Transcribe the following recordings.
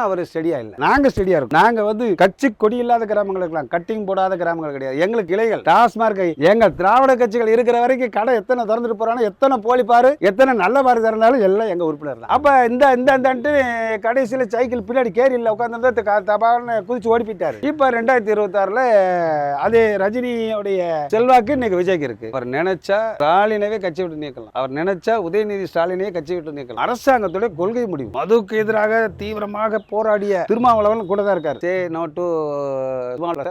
இன்னும் அவர் ஸ்டெடியா இல்லை. நாங்க ஸ்டெடியா இருக்கோம். நாங்க வந்து கட்சி கொடி இல்லாத கிராமங்கள் இருக்கலாம். கட்டிங் போடாத கிராமங்கள் கிடையாது. எங்களுக்கு இலைகள் டாஸ்மார்க் எங்க திராவிட கட்சிகள் இருக்கிற வரைக்கும் கடை எத்தனை திறந்துட்டு போறானோ எத்தனை போலி பாரு எத்தனை நல்ல பாரு திறந்தாலும் எல்லாம் எங்க உறுப்பினர் தான். அப்ப இந்த இந்த இந்தன்ட்டு கடைசியில சைக்கிள் பின்னாடி கேரி இல்லை உட்காந்து தபால்னு குதிச்சு ஓடி போயிட்டாரு இப்ப ரெண்டாயிரத்தி இருபத்தாறுல அது ரஜினியோடைய செல்வாக்கு இன்னைக்கு விஜய்க்கு இருக்கு. அவர் நினைச்சா ஸ்டாலினவே கட்சி விட்டு நீக்கலாம். அவர் நினைச்சா உதயநிதி ஸ்டாலினையே கட்சி விட்டு நீக்கலாம். அரசாங்கத்துடைய கொள்கை முடிவு. மதுக்கு எதிராக தீவிரமாக போராடிய திருமாவளவன் கூட தான் இருக்காரு. Say no to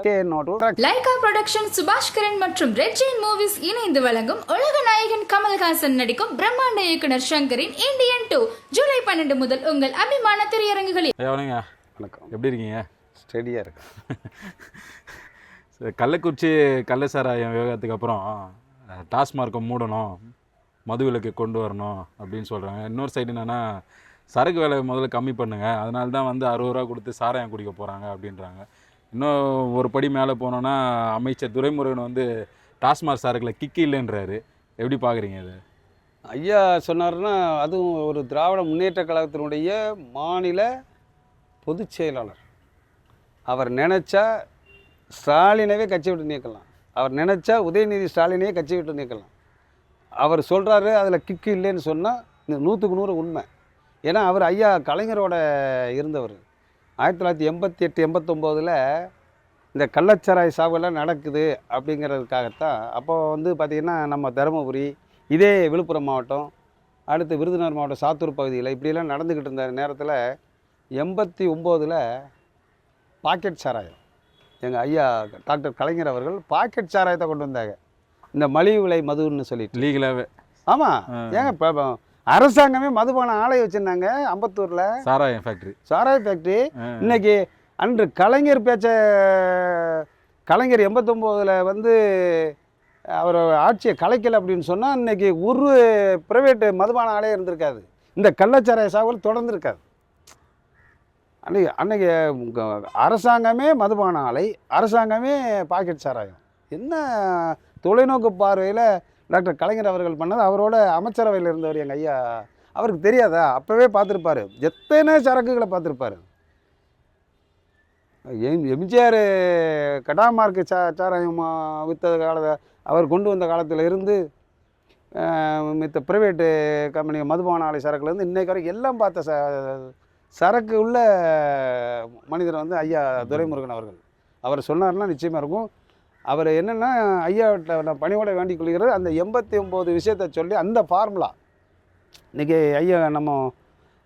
say no to Lyca production Subash Karan மற்றும் ரெட் ஜெயின் மூவிஸ் இணைந்து வழங்கும் உலக நாயகன் கமல்ஹாசன் நடிக்கும் பிரம்மாண்ட இயக்குனர் சங்கரின் இந்தியன் டூ ஜூலை பன்னெண்டு முதல் உங்கள் அபிமான திரையரங்குகளில். வணக்கம். எப்படி இருக்கீங்க? ஸ்டெடியா இருக்கு கள்ளக்குறிச்சி கள்ள சாராயம் விவகாரத்துக்கு அப்புறம் டாஸ்மார்க்கை மூடணும் மது விலக்கு கொண்டு வரணும் அப்படின்னு சொல்கிறாங்க இன்னொரு சைடு என்னென்னா சரக்கு விலை முதல்ல கம்மி பண்ணுங்கள் அதனால தான் வந்து அறுபது ரூபா கொடுத்து சாராயம் குடிக்க போகிறாங்க அப்படின்றாங்க. இன்னும் ஒரு படி மேலே போனோன்னா அமைச்சர் துரைமுருகன் வந்து டாஸ்மாக் சரக்கில் கிக்கு இல்லைன்றாரு. எப்படி பார்க்குறீங்க இது? ஐயா சொன்னார்னா அதுவும் ஒரு திராவிட முன்னேற்ற கழகத்தினுடைய மாநில பொதுச் செயலாளர். அவர் நினச்சா ஸ்டாலினவே கட்சி விட்டு நீக்கலாம். அவர் நினச்சா உதயநிதி ஸ்டாலினையே கட்சி விட்டு நீக்கலாம். அவர் சொல்கிறாரு அதில் கிக்கு இல்லைன்னு சொன்னால் இந்த நூற்றுக்கு நூறு உண்மை. ஏன்னா அவர் ஐயா கலைஞரோட இருந்தவர். ஆயிரத்தி தொள்ளாயிரத்தி எண்பத்தி எட்டு எண்பத்தொம்போதில் இந்த கள்ளச்சாராய சாகுலாம் நடக்குது அப்படிங்கிறதுக்காகத்தான் அப்போ வந்து பார்த்திங்கன்னா நம்ம தருமபுரி இதே விழுப்புரம் மாவட்டம் அடுத்து விருதுநகர் மாவட்டம் சாத்தூர் பகுதியில் இப்படியெல்லாம் நடந்துக்கிட்டு இருந்த நேரத்தில் எண்பத்தி ஒம்போதில் பாக்கெட் சாராயம். எங்கள் ஐயா டாக்டர் கலைஞர் அவர்கள் பாக்கெட் சாராயத்தை கொண்டு வந்தாங்க. இந்த மலிவு விலை மதுன்னு சொல்லிட்டு. லீகலாகவே ஆமாம் ஏங்க அரசாங்கமே மதுபான ஆலை வச்சுருந்தாங்க அம்பத்தூரில். சாராயம் ஃபேக்ட்ரி சாராய ஃபேக்ட்ரி இன்னைக்கு அன்று கலைஞர் பேச்ச கலைஞர் எண்பத்தொம்போதில் வந்து அவர் ஆட்சியை கலைக்கல அப்படின்னு சொன்னால் இன்னைக்கு ஒரு ப்ரைவேட்டு மதுபான ஆலையே இருந்திருக்காது. இந்த கள்ளச்சாராய சாகுபடி தொடர்ந்து இருக்காது அன்னைக்கு அன்னைக்கு அரசாங்கமே மதுபான ஆலை அரசாங்கமே பாக்கெட் சாராயம். என்ன தொலைநோக்கு பார்வையில் டாக்டர் கலைஞர் அவர்கள் பண்ணது அவரோட அமைச்சரவையில் இருந்தவர் எங்கள் ஐயா. அவருக்கு தெரியாதா? அப்போவே பார்த்துருப்பாரு. எத்தனை சரக்குகளை பார்த்துருப்பாரு? எம் எம்ஜிஆர் கடாமார்க்கு சா சாராயம் விற்ற காலத்தை அவர் கொண்டு வந்த காலத்தில் இருந்து மித்த ப்ரைவேட்டு கம்பெனி மதுபான ஆலை சரக்குலேருந்து இன்னைக்கு வரைக்கும் எல்லாம் பார்த்த ச சரக்கு உள்ள மனிதர் வந்து ஐயா துரைமுருகன் அவர்கள். அவர் சொன்னார்னா நிச்சயமாக இருக்கும். அவர் என்னென்னா ஐயாவிட்ட நான் பணியோட வேண்டிக் கொள்கிறது அந்த எண்பத்தி ஒம்பது விஷயத்தை சொல்லி அந்த ஃபார்முலா இன்றைக்கி ஐயா நம்ம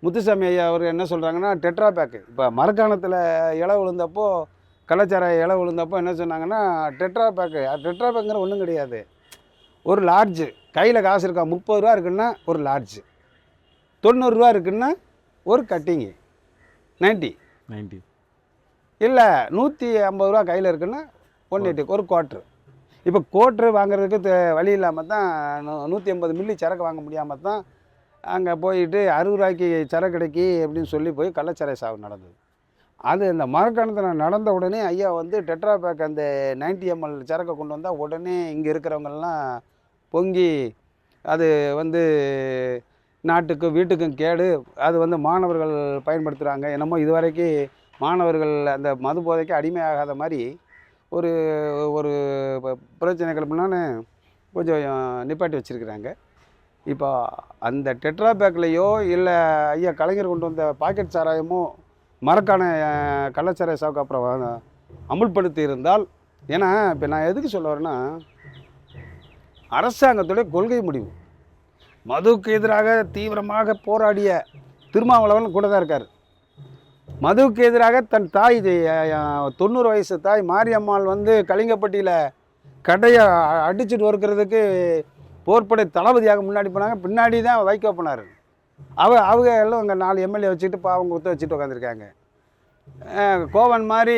முத்துசாமி ஐயா அவர் என்ன சொல்கிறாங்கன்னா டெட்ரா பேக்கு இப்போ மரக்காணத்தில் இலை விழுந்தப்போ கள்ளச்சாராய இலை விழுந்தப்போ என்ன சொன்னாங்கன்னா டெட்ரா பேக்கு டெட்ரா பேக்குங்கிற ஒன்றும் கிடையாது. ஒரு லார்ஜு கையில் காசு இருக்கா முப்பது ரூபா இருக்குன்னா ஒரு லார்ஜு தொண்ணூறுரூவா இருக்குன்னா ஒரு கட்டிங்கு நைன்ட்டி நைன்டி இல்லை நூற்றி ஐம்பது ரூபா கையில் இருக்குன்னா ஒன் எயிட்டி ஒரு குவாட்ரு இப்போ குவாட்ரு வாங்குறதுக்கு வழி இல்லாமல் தான் நூ- நூற்றி ஐம்பது மில்லி சரக்கு வாங்க முடியாமல் தான் அங்கே போயிட்டு அறுபது ரூபாய்க்கு சரக்கு கிடைக்கி அப்படின்னு சொல்லி போய் கள்ளச்சரை சாவு நடந்தது. அது இந்த மரக்கணத்தில் நடந்த உடனே ஐயா வந்து டெட்ரா பேக் அந்த 90 எம்எல் சரக்கை கொண்டு வந்தால் உடனே இங்கே இருக்கிறவங்கெல்லாம் பொங்கி அது வந்து நாட்டுக்கும் வீட்டுக்கும் கேடு அது வந்து மாணவர்கள் பயன்படுத்துகிறாங்க என்னமோ இதுவரைக்கும் மாணவர்கள் அந்த மது போதைக்கு அடிமையாகாத மாதிரி ஒரு ஒரு பிரச்சனை கிளம்புனான்னு கொஞ்சம் நிப்பாட்டி வச்சுருக்குறாங்க. இப்போ அந்த டெட்ரா பேக்லேயோ இல்லை ஐயா கலைஞர் கொண்டு வந்த பாக்கெட் சாராயமோ மரக்கான கள்ளச்சாராய சாவுக்கு அப்புறம் அமுல்படுத்தி இருந்தால் ஏன்னா இப்போ நான் எதுக்கு சொல்ல வரேன்னா அரசாங்கத்துடைய கொள்கை முடிவு. மதுவுக்கு எதிராக தீவிரமாக போராடிய திருமாவளவன் கூட தான் இருக்கார். மதுவுக்கு எதிராக தன் தாய் தொண்ணூறு வயசு தாய் மாரியம்மாள் வந்து கலிங்கப்பட்டியில் கடையை அடிச்சுட்டு ஒருக்கிறதுக்கு போர்ப்படை தளபதியாக முன்னாடி போனாங்க. பின்னாடி தான் வைகோ போனார். அவ அவங்க எல்லாம் அங்கே நாலு எம்எல்ஏ வச்சுட்டு அவங்க குத்த வச்சுட்டு உட்காந்துருக்காங்க கோவன் மாதிரி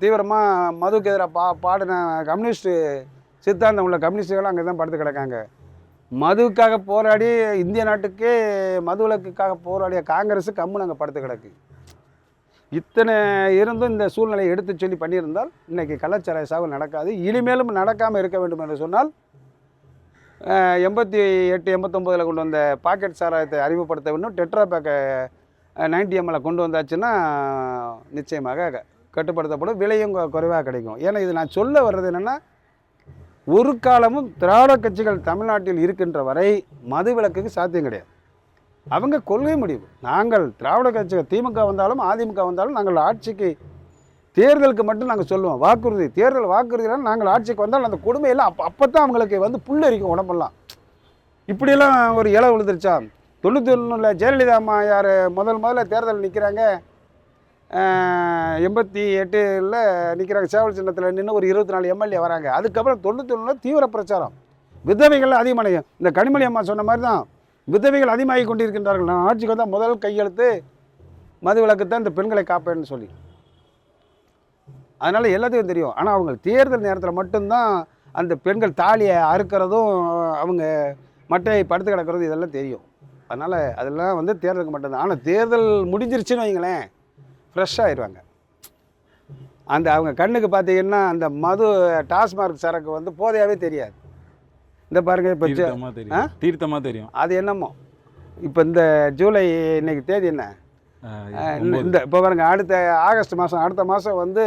தீவிரமாக மதுவுக்கு எதிராக பா பாடின கம்யூனிஸ்ட்டு சித்தாந்தம் உள்ள கம்யூனிஸ்டுகள் அங்கே தான் படுத்து கிடக்காங்க. மதுவுக்காக போராடி இந்திய நாட்டுக்கே மது விளக்குக்காக போராடிய காங்கிரஸு கம்முன்னு அங்கே படுத்து கிடக்கு. இத்தனை இருந்தும் இந்த சூழ்நிலையை எடுத்து சொல்லி பண்ணியிருந்தால் இன்றைக்கி கலாச்சார சாவு நடக்காது. இனிமேலும் நடக்காமல் இருக்க வேண்டும் என்று சொன்னால் எண்பத்தி எட்டு எண்பத்தொம்போதில் கொண்டு வந்த பாக்கெட் சாராயத்தை அறிமுகப்படுத்த வேண்டும். டெட்ரா பேக்கை நைன்டி எம்எல்ல கொண்டு வந்தாச்சுன்னா நிச்சயமாக கட்டுப்படுத்தப்படும். விலையும் குறைவாக கிடைக்கும். ஏன்னா இது நான் சொல்ல வர்றது என்னென்னா ஒரு காலமும் திராவிட கட்சிகள் தமிழ்நாட்டில் இருக்கின்ற வரை மது விலக்குக்கு சாத்தியம் கிடையாது. அவங்க கொள்கை முடிவு. நாங்கள் திராவிட கட்சிகள் திமுக வந்தாலும் அதிமுக வந்தாலும் நாங்கள் ஆட்சிக்கு தேர்தலுக்கு மட்டும் நாங்கள் சொல்லுவோம். வாக்குறுதி தேர்தல் வாக்குறுதியெல்லாம் நாங்கள் ஆட்சிக்கு வந்தால் அந்த கொடுமையெல்லாம் அப்போ அப்போ தான் அவங்களுக்கு வந்து புல்லரிக்கும் உடம்பெல்லாம். இப்படியெல்லாம் ஒரு இலை விழுந்துருச்சா? தொண்ணூற்றி ஒன்றில் ஜெயலலிதா அம்மா யார்? முதல் முதல்ல தேர்தல் நிற்கிறாங்க எண்பத்தி எட்டில் நிற்கிறாங்க சேவல் சின்னத்தில் நின்று ஒரு இருபத்தி நாலு எம்எல்ஏ வராங்க. அதுக்கப்புறம் தொண்ணூற்றி தீவிர பிரச்சாரம். விதவைகள் அதிகமான இந்த கனிமொழி அம்மா சொன்ன மாதிரி தான் விதவைகள் அதிகமாகி கொண்டிருக்கின்றார்கள். நான் ஆட்சிக்கு வந்தால் முதல் கையெழுத்து மது விலக்குத்தான் இந்த பெண்களை காப்பேன்னு சொல்லி. அதனால் எல்லாத்துக்கும் தெரியும். ஆனால் அவங்க தேர்தல் நேரத்தில் மட்டும்தான் அந்த பெண்கள் தாலியை அறுக்கிறதும் அவங்க மட்டையை படுத்து கிடக்கிறதும் இதெல்லாம் தெரியும். அதனால் அதெல்லாம் வந்து தேர்தலுக்கு மட்டும்தான். ஆனால் தேர்தல் முடிஞ்சிருச்சுன்னு வைங்களேன். ஃப்ரெஷ் ஆயிடுவாங்க. அந்த அவங்க கண்ணுக்கு பார்த்தீங்கன்னா அந்த மது டாஸ்மார்க் சரக்கு வந்து போதையாவே தெரியாது. இந்த பாருங்க இப்போ தீர்த்தமா தெரியும். அது என்னமோ? இப்போ இந்த ஜூலை இன்னைக்கு தேதி என்ன. இந்த இப்போ பாருங்க அடுத்த ஆகஸ்ட் மாதம் அடுத்த மாதம் வந்து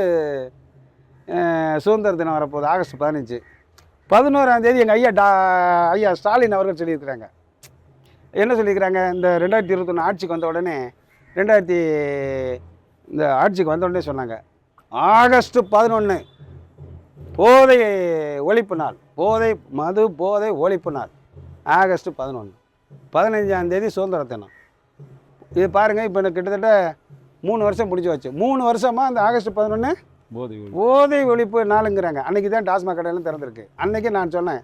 சுதந்திர தினம் வரப்போகுது ஆகஸ்ட் பதினஞ்சு. பதினோராம் தேதி எங்கள் ஐயா டா ஐயா ஸ்டாலின் அவர்கள் சொல்லியிருக்கிறாங்க. என்ன சொல்லியிருக்கிறாங்க? இந்த ரெண்டாயிரத்தி இருபத்தொன்று ஆட்சிக்கு வந்த உடனே ரெண்டாயிரத்தி இந்த ஆட்சிக்கு வந்த உடனே சொன்னாங்க. ஆகஸ்ட் பதினொன்று போதை ஒழிப்பு நாள். போதை மது போதை ஒழிப்பு நாள். ஆகஸ்ட் பதினொன்று பதினஞ்சாம் தேதி சுதந்திர தினம். இது பாருங்கள் இப்போ எனக்கு கிட்டத்தட்ட மூணு வருஷம் முடிஞ்சு வச்சு மூணு வருஷமாக அந்த ஆகஸ்ட் பதினொன்று போதை. போதை ஒழிப்பு நாளுங்கிறாங்க. அன்றைக்கி தான் டாஸ்மாக் கடையெல்லாம் திறந்திருக்கு. அன்றைக்கி நான் சொன்னேன்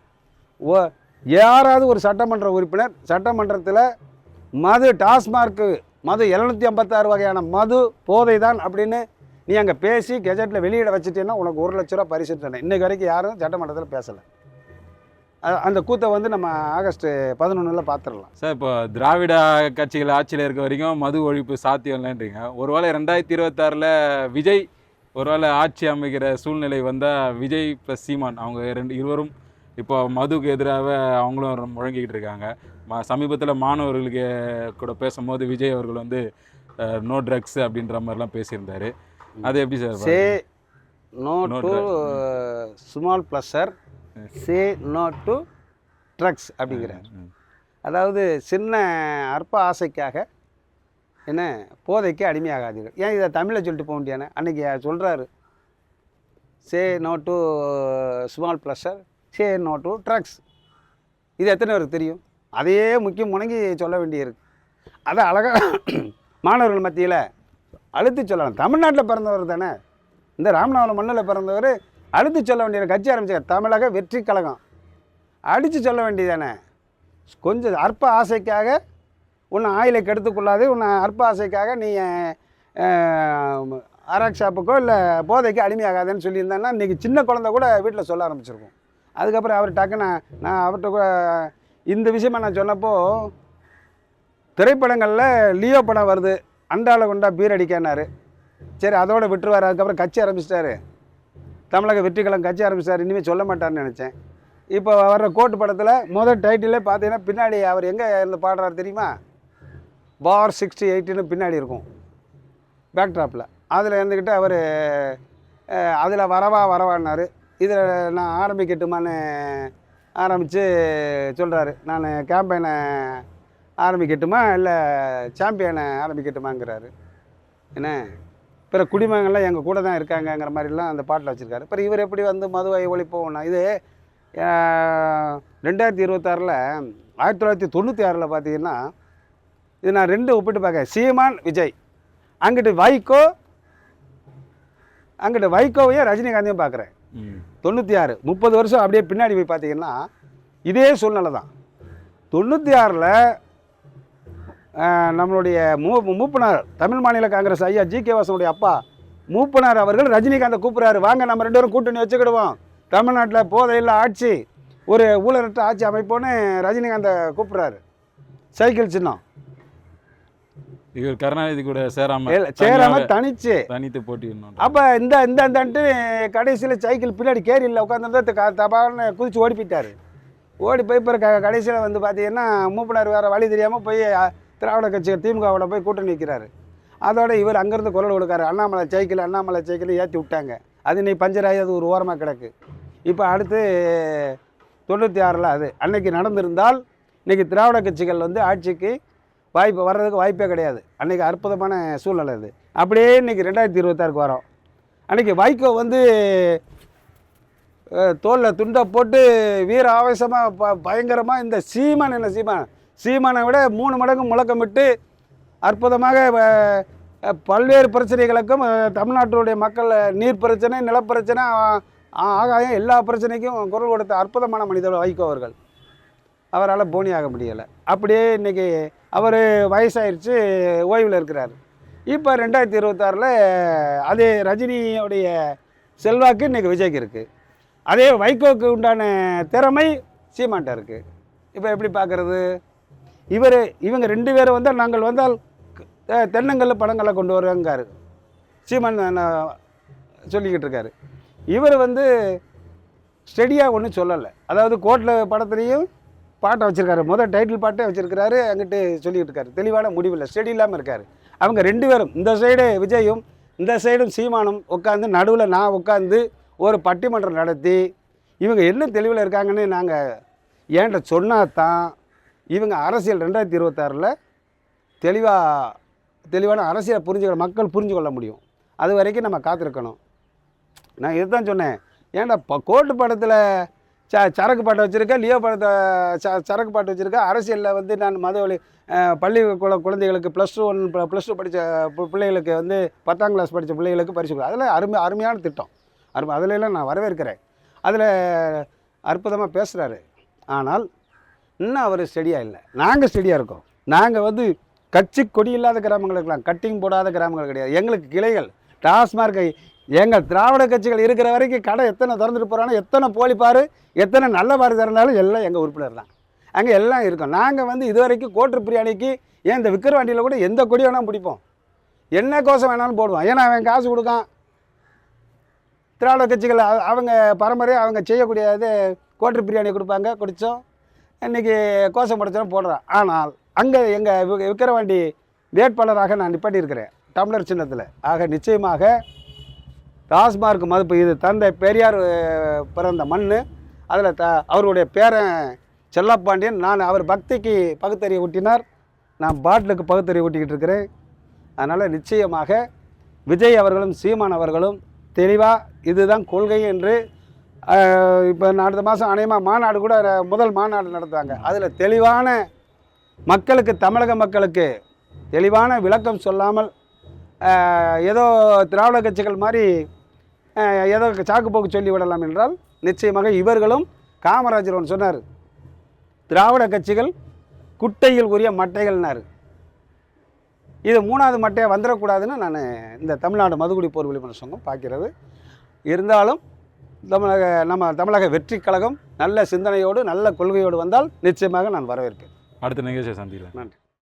ஓ யாராவது ஒரு சட்டமன்ற உறுப்பினர் சட்டமன்றத்தில் மது டாஸ்மார்க்கு மது எழுநூற்றி ஐம்பத்தாறு வகையான மது போதை தான் அப்படின்னு நீ அங்கே பேசி கெஜெட்டில் வெளியிட வச்சுட்டேன்னா உனக்கு ஒரு லட்ச ரூபா பரிசு தரேன். இன்னைக்கு வரைக்கும் யாரும் சட்டமன்றத்தில் பேசலை. அந்த கூத்தை வந்து நம்ம ஆகஸ்ட் பதினொன்றில் பார்த்துடலாம் சார் இப்போ திராவிட கட்சிகள் ஆட்சியில் இருக்க வரைக்கும் மது ஒழிப்பு சாத்தியம் இல்லைன்றீங்க. ஒருவேளை ரெண்டாயிரத்தி இருபத்தாறில் விஜய் ஒருவேளை ஆட்சி அமைக்கிற சூழ்நிலை வந்தால் விஜய் ப்ளஸ் சீமான் அவங்க ரெண்டு இருவரும் இப்போ மதுக்கு எதிராக அவங்களும் முழங்கிக்கிட்டு இருக்காங்க. ம சமீபத்தில் மாணவர்களுக்கு கூட பேசும்போது விஜய் அவர்கள் வந்து நோ ட்ரக்ஸ் அப்படின்ற மாதிரிலாம் பேசியிருந்தாரு. அது எப்படி sir say no to. Small pleasure say no to drugs அப்படிங்கிறார். அதாவது சின்ன அற்ப ஆசைக்காக என்ன போதைக்கு அடிமையாகாதீர்கள். ஏன் இதை தமிழில் சொல்லிட்டு போக முடியானே அன்றைக்கி சொல்கிறாரு say no to small pleasure say no to drugs இது எத்தனை பேருக்கு தெரியும்? அதையே முக்கியம் முணங்கி சொல்ல வேண்டியிருக்கு. அதை அழகாக மாணவர்கள் மத்தியில் அழுத்தி சொல்லலாம். தமிழ்நாட்டில் பிறந்தவர் தானே? இந்த ராமநாதபுரம் மண்ணில் பிறந்தவர் அழுத்தி சொல்ல வேண்டிய கட்சி ஆரம்பிச்சார் தமிழக வெற்றி கழகம். அடித்து சொல்ல வேண்டியதானே? கொஞ்சம் அற்ப ஆசைக்காக உன்னை ஆயிலை கெடுத்துக்கொள்ளாது உன்னை அற்ப ஆசைக்காக நீ அராக் ஷாப்புக்கோ இல்லை போதைக்கு அடிமையாகாதேன்னு சொல்லியிருந்தேன்னா இன்றைக்கி சின்ன குழந்தை கூட வீட்டில் சொல்ல ஆரம்பிச்சிருக்கும். அதுக்கப்புறம் அவர் டக்குன்னு நான் அவர்கிட்ட கூட இந்த விஷயமா நான் சொன்னப்போ திரைப்படங்களில் லியோ படம் வருது. அண்டாவில் கொண்டா பீர் அடிக்கானாரு சரி அதோட விட்டுருவார். அதுக்கப்புறம் கட்சி ஆரம்பிச்சிட்டாரு. தமிழக வெற்றிக்கலம் கட்சி ஆரம்பிச்சிட்டாரு. இனிமேல் சொல்ல மாட்டார்னு நினச்சேன். இப்போ வர்ற கோட்டு படத்தில் முதல் டைட்டிலே பார்த்தீங்கன்னா பின்னாடி அவர் எங்கே இருந்து பாடுறாரு தெரியுமா? பார் சிக்ஸ்டி எயிட்டின்னு பின்னாடி இருக்கும். பேக்ட்ராப்பில் அதில் இருந்துக்கிட்டு அவர் அதில் வரவா வரவான்னாரு. இதில் நான் ஆரம்பிக்கட்டுமான்னு ஆரம்பித்து சொல்கிறாரு நான் கேம்பெயினை ஆரம்பிக்கட்டுமா? இல்லை சாம்பியனை ஆரம்பிக்கட்டுமாங்கிறாரு. என்ன? பிற குடிமகன்லாம் எங்கள் கூட தான் இருக்காங்கங்கிற மாதிரிலாம் அந்த பாட்டில் வச்சுருக்காரு. அப்புறம் இவர் எப்படி வந்து மதுவை ஒழிப்போம்னா இது ரெண்டாயிரத்தி இருபத்தாறில் ஆயிரத்தி தொள்ளாயிரத்தி தொண்ணூற்றி ஆறில் பார்த்தீங்கன்னா இது நான் ரெண்டு ஒப்பிட்டு பார்க்குறேன் சீமான் விஜய். அங்கிட்டு வைகோ அங்கிட்டு வைகோவையும் ரஜினிகாந்தையும் பார்க்குறேன் தொண்ணூற்றி ஆறு முப்பது வருஷம் அப்படியே பின்னாடி போய் பார்த்தீங்கன்னா இதே சூழ்நிலை தான். தொண்ணூற்றி ஆறில் நம்மளுடைய மூ மூப்பனார் தமிழ் மாநில காங்கிரஸ் ஐயா ஜி கே வாசனுடைய அப்பா மூப்பனார் அவர்கள் ரஜினிகாந்தை கூப்பிட்றாரு. வாங்க நம்ம ரெண்டு பேரும் கூட்டணி வச்சுக்கிடுவோம். தமிழ்நாட்டில் போதையில் ஆட்சி ஒரு ஊழலற்ற ஆட்சி அமைப்போன்னு ரஜினிகாந்தை கூப்பிட்றாரு. சைக்கிள் சின்னம். இவர் கருணாநிதி கூட சேராம இல்ல, சேராம தனிச்சு. தனித்து போட்டிடணும் அப்போ இந்த இந்த இந்தன்ட்டு கடைசியில் சைக்கிள் பின்னாடி கேரியில் உட்காந்துருந்தா தபால்னு குதிச்சு ஓடி போயிட்டாரு. ஓடி போய் க கடைசியில் வந்து பார்த்தீங்கன்னா மூப்பனார் வேறு வழி தெரியாமல் போய் திராவிட கட்சிகள் திமுகவோட போய் கூட்டணி நிற்கிறாரு அதோட இவர் அங்கேருந்து குரல் கொடுக்காரு. அண்ணாமலை சைக்கிள் அண்ணாமலை சைக்கிள் ஏற்றி விட்டாங்க. அது இன்னைக்கு பஞ்சராகி அது ஒரு ஓரமாக கிடக்கு. இப்போ அடுத்து தொண்ணூற்றி ஆறில் அது. அன்னைக்கு நடந்திருந்தால் இன்னைக்கு திராவிட கட்சிகள் வந்து ஆட்சிக்கு வாய்ப்பு வர்றதுக்கு வாய்ப்பே கிடையாது. அன்றைக்கி அற்புதமான சூழ்நிலை அது. அப்படியே இன்றைக்கி ரெண்டாயிரத்தி இருபத்தாறுக்கு வரோம். அன்றைக்கி வைகோ வந்து தோலில் துண்டை போட்டு வீர ஆவேசமாக ப பயங்கரமாக இந்த சீமான் என்ன சீமான்? சீமானை விட மூணு மடங்கு முழக்கமிட்டு அற்புதமாக பல்வேறு பிரச்சனைகளுக்கும் தமிழ்நாட்டினுடைய தமிழ்நாட்டுடைய மக்கள் நீர் பிரச்சனை நிலப்பிரச்சனை ஆகாயம் எல்லா பிரச்சனைக்கும் குரல் கொடுத்த அற்புதமான மனிதர் வைகோ அவர்கள். அவரால் போனியாக ஆக முடியலை. அப்படியே இன்றைக்கி அவர் வயசாயிருச்சு ஓய்வில் இருக்கிறார். இப்போ ரெண்டாயிரத்தி இருபத்தாறில் அதே ரஜினியோடைய செல்வாக்கு இன்றைக்கி விஜய்க்கு இருக்குது அதே வைகோக்கு உண்டான திறமை சீமான்ட்ட இருக்குது இப்போ எப்படி பார்க்குறது இவர் இவங்க ரெண்டு பேரும் வந்தால் நாங்கள் வந்தால் தென்னங்கல் தென்னங்கல்ல பழங்களை கொண்டு வருவாங்காரு சீமான் சொல்லிக்கிட்டு இருக்காரு. இவர் வந்து ஸ்டெடியாக ஒன்றும் சொல்லலை. அதாவது கோட்டில் படத்துலேயும் பாட்டை வச்சுருக்காரு. முதல் டைட்டில் பாட்டே வச்சுருக்கிறாரு அங்கிட்டு சொல்லிக்கிட்டு இருக்காரு. தெளிவான முடிவில் ஸ்டெடி இல்லாமல் இருக்கார். அவங்க ரெண்டு பேரும் இந்த சைடு விஜயும் இந்த சைடும் சீமானும் உட்காந்து நடுவில் நான் உட்காந்து ஒரு பட்டிமன்றம் நடத்தி இவங்க என்ன தெளிவில் இருக்காங்கன்னு நாங்கள் ஏன்ட்ட சொன்னால் தான் இவங்க அரசியல் ரெண்டாயிரத்தி இருபத்தாறில் தெளிவாக தெளிவான அரசியலை புரிஞ்சுக்கிற மக்கள் புரிஞ்சு கொள்ள முடியும். அது வரைக்கும் நம்ம காத்திருக்கணும். நான் இதுதான் சொன்னேன். ஏன்டா இப்போ கோட்டு படத்தில் ச சரக்கு பாட்டு வச்சுருக்கேன் லியோ படத்தை ச சரக்கு பாட்டு வச்சுருக்கேன் அரசியலில் வந்து நான் மதவழி பள்ளி குழ குழந்தைகளுக்கு plus two one plus two படித்த பிள்ளைகளுக்கு வந்து பத்தாம் கிளாஸ் படித்த பிள்ளைகளுக்கு பரிசு கொடுக்க அதில் அருமை அருமையான திட்டம். அருமை அதிலெல்லாம் நான் வரவேற்கிறேன். அதில் அற்புதமாக பேசுகிறாரு ஆனால் இன்னும் அவர் ஸ்டெடியாக இல்லை. நாங்கள் ஸ்டெடியாக இருக்கோம். நாங்கள் வந்து கட்சி கொடி இல்லாத கிராமங்கள் இருக்கலாம் கட்டிங் போடாத கிராமங்கள் கிடையாது. எங்களுக்கு கிளைகள் டாஸ்மார்க்கை எங்கள் திராவிட கட்சிகள் இருக்கிற வரைக்கும் கடை எத்தனை திறந்துட்டு போகிறானோ எத்தனை போலிப்பார் எத்தனை நல்ல பாரு திறந்தாலும் எல்லாம் எங்கள் உறுப்பினர் தான். அங்கே எல்லாம் இருக்கும். நாங்கள் வந்து இது வரைக்கும் கோட்டர் பிரியாணிக்கு ஏன் இந்த விக்கிரவாண்டியில் கூட எந்த கொடி வேணாலும் பிடிப்போம். என்ன கோஷம் வேணாலும் போடுவோம். ஏன்னா அவன் காசு கொடுக்கான். திராவிட கட்சிகள் அவங்க பரம்பரை அவங்க செய்யக்கூடிய இது பிரியாணி கொடுப்பாங்க குடித்தோம் இன்றைக்கி கோஷம் படைச்சோம் போடுறான் ஆனால் அங்கே எங்கள் விக்கிரவாண்டி வேட்பாளராக நான் நிப்பாட்டியிருக்கிறேன். டம்ளர் சின்னத்தில். ஆக நிச்சயமாக டாஸ்மார்க் மதிப்பு இது தந்தை பெரியார் பிறந்த மண் அதில் த அவருடைய பேரன் செல்லப்பாண்டியன் நான் அவர் பக்திக்கு பகுத்தறிவு ஊட்டினார். நான் பாட்டிலுக்கு பகுத்தறிவு ஊட்டிக்கிட்டு இருக்கிறேன். அதனால் நிச்சயமாக விஜய் அவர்களும் சீமான் அவர்களும் தெளிவாக இதுதான் கொள்கை என்று இப்போ அடுத்த மாதம் அநேகமாக மாநாடு கூட முதல் மாநாடு நடத்துவாங்க அதில் தெளிவான மக்களுக்கு தமிழக மக்களுக்கு தெளிவான விளக்கம் சொல்லாமல் ஏதோ திராவிட கட்சிகள் மாதிரி ஏதோ சாக்கு போக்கு சொல்லி விடலாம் என்றால் நிச்சயமாக இவர்களும் காமராஜர் ஒன்று சொன்னார். திராவிட கட்சிகள் குட்டையில் உரிய மட்டைகள்னாரு. இது மூணாவது மட்டையாக வந்துடக்கூடாதுன்னு நான் இந்த தமிழ்நாடு மதுகுடி போர் விழிப்புணர்வு சங்கம் பார்க்கிறது. இருந்தாலும் தமிழக நம்ம தமிழக வெற்றி கழகம் நல்ல சிந்தனையோடு நல்ல கொள்கையோடு வந்தால் நிச்சயமாக நான் வரவேற்பேன். அடுத்த நிகழ்ச்சியை சந்திக்கலாம். நன்றி.